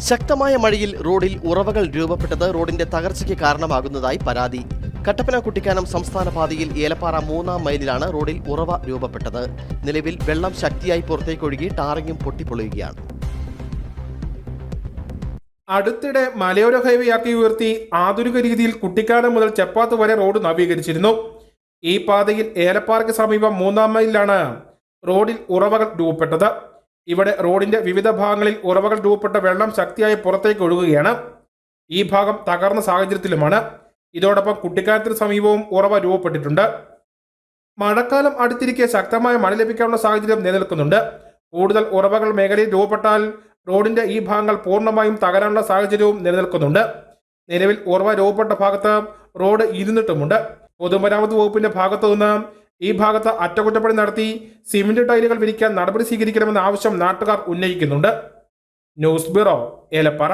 ശക്തമായ മഴയിൽ റോഡിൽ ഉറവകൾ രൂപപ്പെട്ടത് റോഡിന്റെ തകർച്ചയ്ക്ക് കാരണമാകുന്നതായി പരാതി. കട്ടപ്പന കുട്ടിക്കാനം സംസ്ഥാന പാതയിൽ ഏലപ്പാറ മൂന്നാം മൈലിലാണ് റോഡിൽ ഉറവ രൂപപ്പെട്ടത്. നിലവിൽ വെള്ളം ശക്തിയായി പുറത്തേക്കൊഴുകി ടാറിങ്ങും പൊട്ടിപ്പൊളിയുകയാണ്. അടുത്തിടെ മലയോര ഹൈവേ ആക്കി ഉയർത്തി ആധുനിക രീതിയിൽ കുട്ടിക്കാനം മുതൽ ചപ്പാത്ത് വരെ റോഡ് നവീകരിച്ചിരുന്നു. ഈ പാതയിൽ ഏലപ്പാറയ്ക്ക് സമീപം മൂന്നാം മൈലിലാണ് റോഡിൽ ഉറവകൾ രൂപപ്പെട്ടത്. ഇവിടെ റോഡിന്റെ വിവിധ ഭാഗങ്ങളിൽ ഉറവകൾ രൂപപ്പെട്ട വെള്ളം ശക്തിയായി പുറത്തേക്ക് ഒഴുകുകയാണ്. ഈ ഭാഗം തകർന്ന സാഹചര്യത്തിലുമാണ്. ഇതോടൊപ്പം കുട്ടിക്കാനത്തിന് സമീപവും ഉറവ രൂപപ്പെട്ടിട്ടുണ്ട്. മഴക്കാലം അടുത്തിരിക്കെ ശക്തമായ മഴ ലഭിക്കാനുള്ള സാഹചര്യം നിലനിൽക്കുന്നുണ്ട്. കൂടുതൽ ഉറവകൾ മേഖലയിൽ രൂപപ്പെട്ടാൽ റോഡിന്റെ ഈ ഭാഗങ്ങൾ പൂർണമായും തകരാനുള്ള സാഹചര്യവും നിലനിൽക്കുന്നുണ്ട്. നിലവിൽ ഉറവ രൂപപ്പെട്ട ഭാഗത്ത് റോഡ് ഇരുന്നിട്ടുമുണ്ട്. പൊതുമരാമത്ത് വകുപ്പിന്റെ ഭാഗത്തു നിന്ന് ഈ ഭാഗത്ത് അറ്റകുറ്റപ്പണി നടത്തി സിമന്റ് ടൈലുകൾ വിരിക്കാൻ നടപടി സ്വീകരിക്കണമെന്ന ആവശ്യം നാട്ടുകാർ ഉന്നയിക്കുന്നുണ്ട്. News bureau Elappara.